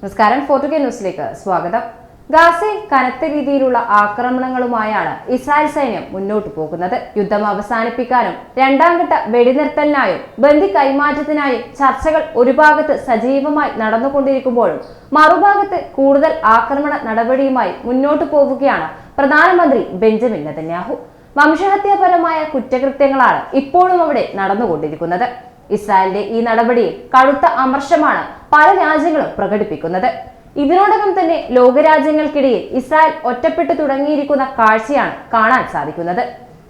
നമസ്കാരം. ഫോർട്ടുഗേ ന്യൂസിലേക്ക് സ്വാഗതം. ഗാസയിൽ കനത്ത രീതിയിലുള്ള ആക്രമണങ്ങളുമായാണ് ഇസ്രായേൽ സൈന്യം മുന്നോട്ടു പോകുന്നത്. യുദ്ധം അവസാനിപ്പിക്കാനും രണ്ടാം ഘട്ട വെടിനിർത്തലിനായും ബന്ദി കൈമാറ്റത്തിനായും ചർച്ചകൾ ഒരു ഭാഗത്ത് സജീവമായി നടന്നുകൊണ്ടിരിക്കുമ്പോഴും മറുഭാഗത്ത് കൂടുതൽ ആക്രമണ നടപടിയുമായി മുന്നോട്ടു പോവുകയാണ് പ്രധാനമന്ത്രി ബെഞ്ചമിൻ നെതന്യാഹു. വംശഹത്യാപരമായ കുറ്റകൃത്യങ്ങളാണ് ഇപ്പോഴും അവിടെ നടന്നുകൊണ്ടിരിക്കുന്നത്. ഇസ്രായേലിന്റെ ഈ നടപടിയിൽ കടുത്ത അമർഷമാണ് പല രാജ്യങ്ങളും പ്രകടിപ്പിക്കുന്നത്. ഇതിനോടകം തന്നെ ലോകരാജ്യങ്ങൾക്കിടയിൽ ഇസ്രായേൽ ഒറ്റപ്പെട്ടു തുടങ്ങിയിരിക്കുന്ന കാഴ്ചയാണ് കാണാൻ സാധിക്കുന്നത്.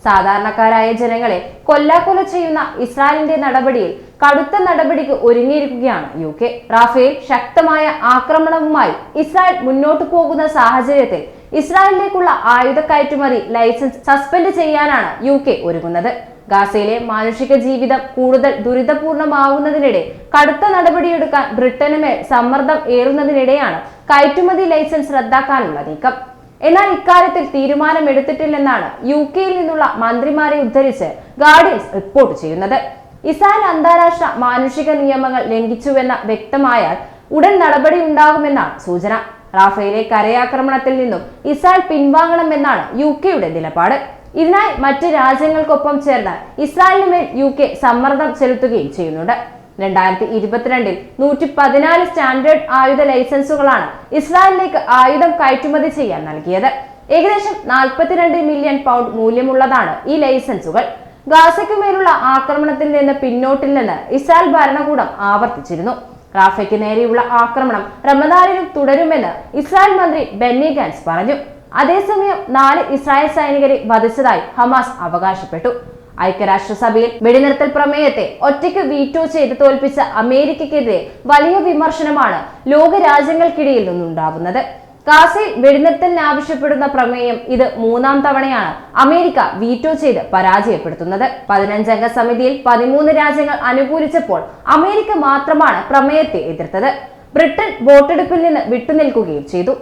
സാധാരണക്കാരായ ജനങ്ങളെ കൊല്ലാക്കൊല ചെയ്യുന്ന ഇസ്രായേലിന്റെ നടപടിയിൽ കടുത്ത നടപടിക്ക് ഒരുങ്ങിയിരിക്കുകയാണ് യു കെ. റാഫേൽ ശക്തമായ ആക്രമണവുമായി ഇസ്രായേൽ മുന്നോട്ടു പോകുന്ന സാഹചര്യത്തിൽ ഇസ്രായേലിലേക്കുള്ള ആയുധ കയറ്റുമതി ലൈസൻസ് സസ്പെൻഡ് ചെയ്യാനാണ് യു കെ ഒരുങ്ങുന്നത്. ഗാസയിലെ മാനുഷിക ജീവിതം കൂടുതൽ ദുരിതപൂർണമാവുന്നതിനിടെ കടുത്ത നടപടിയെടുക്കാൻ ബ്രിട്ടന് മേൽ സമ്മർദ്ദം ഏറുന്നതിനിടെയാണ് കയറ്റുമതി ലൈസൻസ് റദ്ദാക്കാനുള്ള നീക്കം. എന്നാൽ ഇക്കാര്യത്തിൽ തീരുമാനമെടുത്തിട്ടില്ലെന്നാണ് യു കെയിൽ നിന്നുള്ള മന്ത്രിമാരെ ഉദ്ധരിച്ച് ഗാർഡിയൻസ് റിപ്പോർട്ട് ചെയ്യുന്നത്. ഇസ്രായേൽ അന്താരാഷ്ട്ര മാനുഷിക നിയമങ്ങൾ ലംഘിച്ചുവെന്ന വ്യക്തമായാൽ ഉടൻ നടപടി ഉണ്ടാകുമെന്നാണ് സൂചന. റാഫേലെ കരയാക്രമണത്തിൽ നിന്നും ഇസ്രായേൽ പിൻവാങ്ങണമെന്നാണ് യു കെയുടെ നിലപാട്. ഇതിനായി മറ്റ് രാജ്യങ്ങൾക്കൊപ്പം ചേർന്ന് ഇസ്രായേലിന് മേൽ യു കെ സമ്മർദ്ദം ചെലുത്തുകയും ചെയ്യുന്നുണ്ട്. രണ്ടായിരത്തി ഇരുപത്തിരണ്ടിൽ നൂറ്റി പതിനാല് സ്റ്റാൻഡേർഡ് ആയുധ ലൈസൻസുകളാണ് ഇസ്രായേലിലേക്ക് ആയുധം കയറ്റുമതി ചെയ്യാൻ നൽകിയത്. ഏകദേശം നാൽപ്പത്തിരണ്ട് മില്യൺ പൗണ്ട് മൂല്യമുള്ളതാണ് ഈ ലൈസൻസുകൾ. ഗാസയ്ക്ക് മേലുള്ള ആക്രമണത്തിൽ നിന്ന് പിന്നോട്ടില്ലെന്ന് ഇസ്രായേൽ ഭരണകൂടം ആവർത്തിച്ചിരുന്നു. റാഫയ്ക്ക് നേരെയുള്ള ആക്രമണം റമദാനിലും തുടരുമെന്ന് ഇസ്രായേൽ മന്ത്രി ബെന്നി ഗാൻസ് പറഞ്ഞു. അതേസമയം നാല് ഇസ്രായേൽ സൈനികരെ വധിച്ചതായി ഹമാസ് അവകാശപ്പെട്ടു. ഐക്യരാഷ്ട്രസഭയിൽ വെടിനിർത്തൽ പ്രമേയത്തെ ഒറ്റയ്ക്ക് വീറ്റോ ചെയ്ത് തോൽപ്പിച്ച അമേരിക്കയ്ക്കെതിരെ വലിയ വിമർശനമാണ് ലോകരാജ്യങ്ങൾക്കിടയിൽ നിന്നുണ്ടാകുന്നത്. ഗാസയിൽ വെടിനിർത്തലിന് ആവശ്യപ്പെടുന്ന പ്രമേയം ഇത് മൂന്നാം തവണയാണ് അമേരിക്ക വീറ്റോ ചെയ്ത് പരാജയപ്പെടുത്തുന്നത്. പതിനഞ്ചംഗ സമിതിയിൽ പതിമൂന്ന് രാജ്യങ്ങൾ അനുകൂലിച്ചപ്പോൾ അമേരിക്ക മാത്രമാണ് പ്രമേയത്തെ എതിർത്തത്. ബ്രിട്ടൻ വോട്ടെടുപ്പിൽ നിന്ന് വിട്ടുനിൽക്കുകയും ചെയ്തു.